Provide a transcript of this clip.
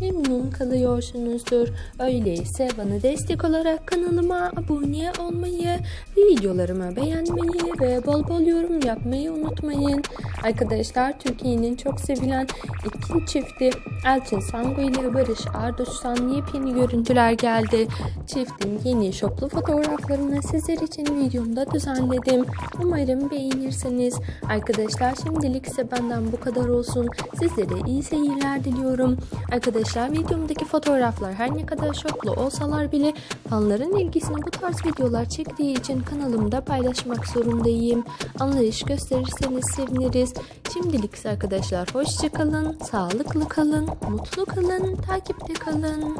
memnun kalıyorsunuzdur. Öyleyse bana destek olarak kanalıma abone olmayı, videolarımı beğenmeyi ve bol bol yorum yapmayı unutmayın. Arkadaşlar Türkiye'nin çok sevilen iki çifti Elçin Sangu ile Barış Arduç'tan yepyeni görüntüler geldi. Çiftin yeni şoplu fotoğraflarını sizler için videomda düzenledim. Umarım beğenirsiniz. Arkadaşlar şimdilik ise benden bu kadar olsun. Sizlere iyi seyirler diliyorum. Arkadaşlar videomdaki fotoğraflar her ne kadar şoklu olsalar bile fanların ilgisini bu tarz videolar çektiği için kanalımda paylaşmak zorundayım. Anlayış gösterirseniz seviniriz. Şimdilik ise arkadaşlar hoşçakalın, sağlıklı kalın, mutlu kalın, takipte kalın.